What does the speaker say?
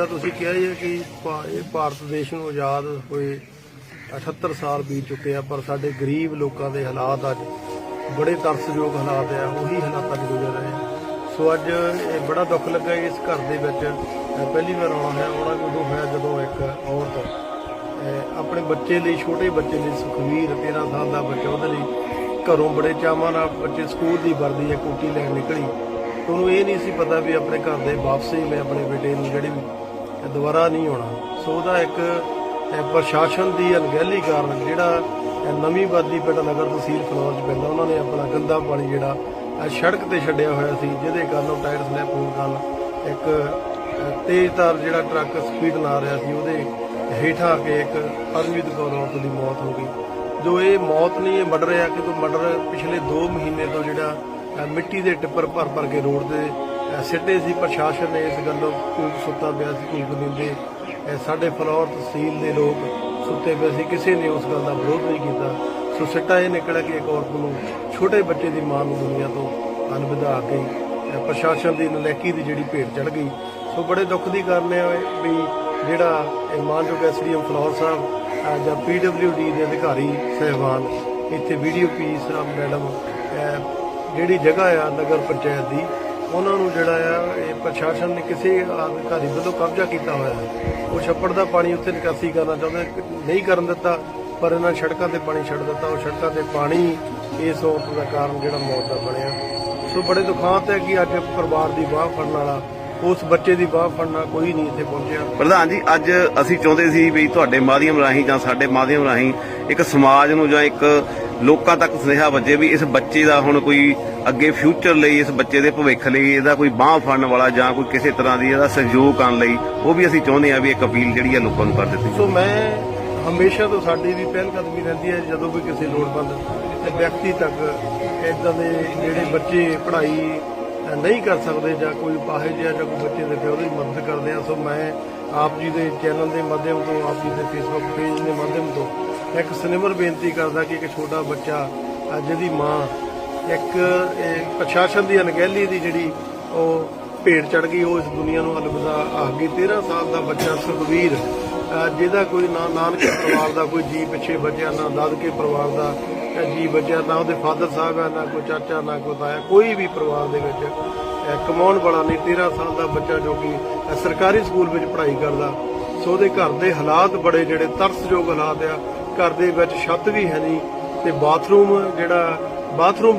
ਜਿੱਦਾਂ ਤੁਸੀਂ ਕਿਹਾ ਹੀ ਹੈ ਕਿ ਭਾ- ਇਹ ਭਾਰਤ ਦੇਸ਼ ਨੂੰ ਆਜ਼ਾਦ ਹੋਏ 78 ਸਾਲ ਬੀਤ ਚੁੱਕੇ ਆ ਪਰ ਸਾਡੇ ਗਰੀਬ ਲੋਕਾਂ ਦੇ ਹਾਲਾਤ ਅੱਜ ਬੜੇ ਤਰਸਯੋਗ ਹਾਲਾਤ ਆ ਉਹੀ ਹਾਲਾਤਾਂ 'ਚ ਗੁਜ਼ਰ ਰਹੇ ਆ। ਸੋ ਅੱਜ ਇਹ ਬੜਾ ਦੁੱਖ ਲੱਗਾ ਇਸ ਘਰ ਦੇ ਵਿੱਚ। ਅ, ਪਹਿਲੀ ਵਾਰ ਆਉਣਾ ਹੈ ਆਉਣਾ ਵੀ ਉਦੋਂ ਹੋਇਆ ਜਦੋਂ ਇੱਕ ਔਰਤ ਅ, ਆਪਣੇ ਬੱਚੇ ਲਈ ਛੋਟੇ ਬੱਚੇ ਲਈ ਸੁਖਵੀਰ 13 ਸਾਲ ਦਾ ਬੱਚਾ ਉਹਦੇ ਲਈ ਘਰੋਂ ਬੜੇ ਚਾਵਾਂ ਨਾਲ ਬੱਚੇ ਸਕੂਲ ਦੀ ਵਰਦੀ ਜਾਂ ਕੋਟੀ ਲੈਣ ਨਿਕਲੀ। ਉਹਨੂੰ ਇਹ ਨਹੀਂ ਸੀ ਪਤਾ ਵੀ ਆਪਣੇ ਘਰ ਦੇ ਵਾਪਸ ਹੀ ਮੈਂ ਆਪਣੇ ਬੇਟੇ ਨੂੰ ਜਿਹੜੀ ਵੀ ਦੁਬਾਰਾ ਨਹੀਂ ਆਉਣਾ। ਸੋ ਉਹਦਾ ਇੱਕ ਪ੍ਰਸ਼ਾਸਨ ਦੀ ਅਣਗਹਿਲੀ ਕਾਰਨ ਜਿਹੜਾ ਨਵੀਂ ਬਾਦੀ ਪਿੰਡ ਨਗਰ ਤਹਿਸੀਲ ਫਲੌਰ ਚ ਪੈਂਦਾ ਉਹਨਾਂ ਨੇ ਆਪਣਾ ਗੰਦਾ ਪਾਣੀ ਜਿਹੜਾ ਸੜਕ ਤੇ ਛੱਡਿਆ ਹੋਇਆ ਸੀ ਜਿਹਦੇ ਕਾਰਨ ਉਹ ਟਾਇਰ ਸਲੈਪ ਹੋਣ ਕਾਰਨ ਇੱਕ ਅਹ, ਤੇਜ਼ਧਾਰ ਜਿਹੜਾ ਟਰੱਕ ਸਪੀਡ ਨਾਲ ਰਿਹਾ ਸੀ ਉਹਦੇ ਹੇਠਾਂ ਆ ਕੇ ਇੱਕ ਪਰਮਜੀਤ ਕੌਰ ਔਰਤ ਦੀ ਮੌਤ ਹੋ ਗਈ। ਜੋ ਇਹ ਮੌਤ ਨਹੀਂ ਇਹ ਮਰਡਰ ਆ ਕਿ ਕੋਈ ਮਰਡਰ ਪਿਛਲੇ 2 ਮਹੀਨੇ ਤੋਂ ਜਿਹੜਾ ਮਿੱਟੀ ਦੇ ਟਿੱਪਰ ਭਰ ਭਰ ਕੇ ਰੋਡ ਦੇ ਸਿੱਟੇ ਸੀ, ਪ੍ਰਸ਼ਾਸਨ ਨੇ ਇਸ ਗੱਲੋਂ ਕੂਕ ਸੁੱਤਾ ਪਿਆ ਸੀ ਕੂਕ ਦਿੰਦੇ। ਸਾਡੇ ਫਲੌਰ ਤਹਿਸੀਲ ਦੇ ਲੋਕ ਸੁੱਤੇ ਪਏ ਸੀ, ਕਿਸੇ ਨੇ ਉਸ ਗੱਲ ਦਾ ਵਿਰੋਧ ਨਹੀਂ ਕੀਤਾ। ਸੋ ਸਿੱਟਾ ਇਹ ਨਿਕਲਿਆ ਕਿ ਇੱਕ ਔਰਤ ਨੂੰ ਛੋਟੇ ਬੱਚੇ ਦੀ ਮਾਂ ਨੂੰ ਦੁਨੀਆ ਤੋਂ ਅਨਵਿਦਾ ਗਈ ਇਹ ਪ੍ਰਸ਼ਾਸਨ ਦੀ ਨਲੈਕੀ ਦੀ ਜਿਹੜੀ ਭੇਟ ਚੜ ਗਈ। ਸੋ ਬੜੇ ਦੁੱਖ ਦੀ ਗੱਲ ਹੈ ਵੀ ਜਿਹੜਾ ਇਹ ਮਾਨਯੋਗ ਐਸਡੀਐਮ ਫਲੌਰ ਸਾਹਿਬ, ਅਹ ਜਾਂ ਪੀਡਬਲਯੂਡੀ ਦੇ ਅਧਿਕਾਰੀ ਸਹਿਬਾਨ, ਇੱਥੇ ਵੀਡੀਓ ਪੀ ਸਾਹਿਬ ਮੈਡਮ ਜਿਹੜੀ ਜਗ੍ਹਾ ਆ ਨਗਰ ਪੰਚਾਇਤ ਦੀ ਉਹਨਾਂ ਨੂੰ ਜਿਹੜਾ ਆ, ਇਹ ਪ੍ਰਸ਼ਾਸਨ ਨੇ ਕਿਸੇ ਅਧਿਕਾਰੀ ਵੱਲੋਂ ਕਬਜ਼ਾ ਕੀਤਾ ਹੋਇਆ ਹੈ। ਉਹ ਛੱਪੜ ਦਾ ਪਾਣੀ ਉੱਥੇ ਨਿਕਾਸੀ ਕਰਨਾ ਚਾਹੁੰਦੇ ਨਹੀਂ ਕਰਨ ਦਿੱਤਾ, ਪਰ ਇਹਨਾਂ ਸੜਕਾਂ ਤੇ ਪਾਣੀ ਛੱਡ ਦਿੱਤਾ। ਉਹ ਸੜਕਾਂ ਤੇ ਪਾਣੀ ਇਸ ਔਰਤ ਦਾ ਕਾਰਨ ਜਿਹੜਾ ਮੌਤ ਦਾ ਬਣਿਆ। ਸੋ ਬੜੇ ਦੁਖਾਂਤ ਹੈ ਕਿ ਅੱਜ ਪਰਿਵਾਰ ਦੀ ਬਾਹ ਫੜਨ ਵਾਲਾ, ਉਸ ਬੱਚੇ ਦੀ ਬਾਹ ਫੜਨਾ ਕੋਈ ਨਹੀਂ ਇੱਥੇ ਪਹੁੰਚਿਆ। ਪ੍ਰਧਾਨ ਜੀ, ਅੱਜ ਅਸੀਂ ਚਾਹੁੰਦੇ ਸੀ ਵੀ ਤੁਹਾਡੇ ਮਾਧਿਅਮ ਰਾਹੀਂ ਜਾਂ ਸਾਡੇ ਮਾਧਿਅਮ ਰਾਹੀਂ ਇੱਕ ਸਮਾਜ ਨੂੰ ਜਾਂ ਇੱਕ ਲੋਕਾਂ ਤੱਕ ਸੁਨੇਹਾ ਵੱਜੇ ਵੀ ਇਸ ਬੱਚੇ ਦਾ ਹੁਣ ਕੋਈ ਅੱਗੇ ਫਿਊਚਰ ਲਈ ਇਸ ਬੱਚੇ ਦੇ ਭਵਿੱਖ ਲਈ ਇਹਦਾ ਕੋਈ ਬਾਹ ਫੜਨ ਵਾਲਾ ਜਾਂ ਕੋਈ ਕਿਸੇ ਤਰ੍ਹਾਂ ਦੀ ਇਹਦਾ ਸਹਿਯੋਗ ਕਰਨ ਲਈ ਉਹ ਵੀ ਅਸੀਂ ਚਾਹੁੰਦੇ ਹਾਂ ਵੀ ਇੱਕ ਅਪੀਲ ਜਿਹੜੀ ਹੈ ਲੋਕਾਂ ਨੂੰ ਕਰ ਦਿੱਤੀ ਸੋ ਮੈਂ ਹਮੇਸ਼ਾ ਤੋਂ ਸਾਡੀ ਵੀ ਪਹਿਲ ਕਦਮੀ ਰਹਿੰਦੀ ਹੈ ਜਦੋਂ ਵੀ ਕਿਸੇ ਲੋੜਵੰਦ ਵਿਅਕਤੀ ਤੱਕ ਇਦਾਂ ਦੇ ਜਿਹੜੇ ਬੱਚੇ ਪੜ੍ਹਾਈ ਨਹੀਂ ਕਰ ਸਕਦੇ ਜਾਂ ਕੋਈ ਪਾਹੇ ਜਿਹਾ ਜਾਂ ਕੋਈ ਬੱਚੇ ਦੇ ਪਿਓ ਦੀ ਮਦਦ ਕਰਦੇ ਆ ਸੋ ਮੈਂ ਆਪ ਜੀ ਦੇ ਚੈਨਲ ਦੇ ਮਾਧਿਅਮ ਤੋਂ ਆਪ ਜੀ ਦੇ ਫੇਸਬੁੱਕ ਪੇਜ ਦੇ ਮਾਧਿਅਮ ਤੋਂ ਇੱਕ ਸਿਨੇਮਰ ਬੇਨਤੀ ਕਰਦਾ ਕਿ ਇੱਕ ਛੋਟਾ ਬੱਚਾ ਜਿਹਦੀ ਮਾਂ, ਇੱਕ ਪ੍ਰਸ਼ਾਸਨ ਦੀ ਅਣਗਹਿਲੀ ਦੀ ਜਿਹੜੀ ਉਹ ਭੇਡ ਚੜ ਗਈ, ਉਹ ਇਸ ਦੁਨੀਆ ਨੂੰ ਅਲਵਿਦਾ ਆਖ ਗਈ। 13 ਸਾਲ ਦਾ ਬੱਚਾ ਸੁਖਵੀਰ ਜਿਹਦਾ ਕੋਈ ਨਾ ਨਾਨਕੇ ਪਰਿਵਾਰ ਦਾ ਕੋਈ ਜੀ ਪਿੱਛੇ ਬਚਿਆ ਨਾ ਦਾਦਕੇ ਪਰਿਵਾਰ ਦਾ ਜੀ ਬਚਿਆ ਨਾ ਉਹਦੇ ਫਾਦਰ ਸਾਹਿਬ ਆ, ਨਾ ਕੋਈ ਚਾਚਾ, ਨਾ ਕੋਈ ਤਾਇਆ, ਕੋਈ ਵੀ ਪਰਿਵਾਰ ਦੇ ਵਿੱਚ ਕਮਾਉਣ ਵਾਲਾ ਨਹੀਂ। 13 ਸਾਲ ਦਾ ਬੱਚਾ ਜੋ ਕਿ ਸਰਕਾਰੀ ਸਕੂਲ ਵਿੱਚ ਪੜ੍ਹਾਈ ਕਰਦਾ, ਸੋ ਉਹਦੇ ਘਰ ਦੇ ਹਾਲਾਤ ਬੜੇ ਜਿਹੜੇ ਤਰਸਯੋਗ ਹਾਲਾਤ ਆ। ਘਰ ਦੇ ਵਿੱਚ ਛੱਤ ਵੀ ਹੈ ਨਹੀਂ ਤੇ ਬਾਥਰੂਮ ਜਿਹੜਾ ਬਾਥਰੂਮ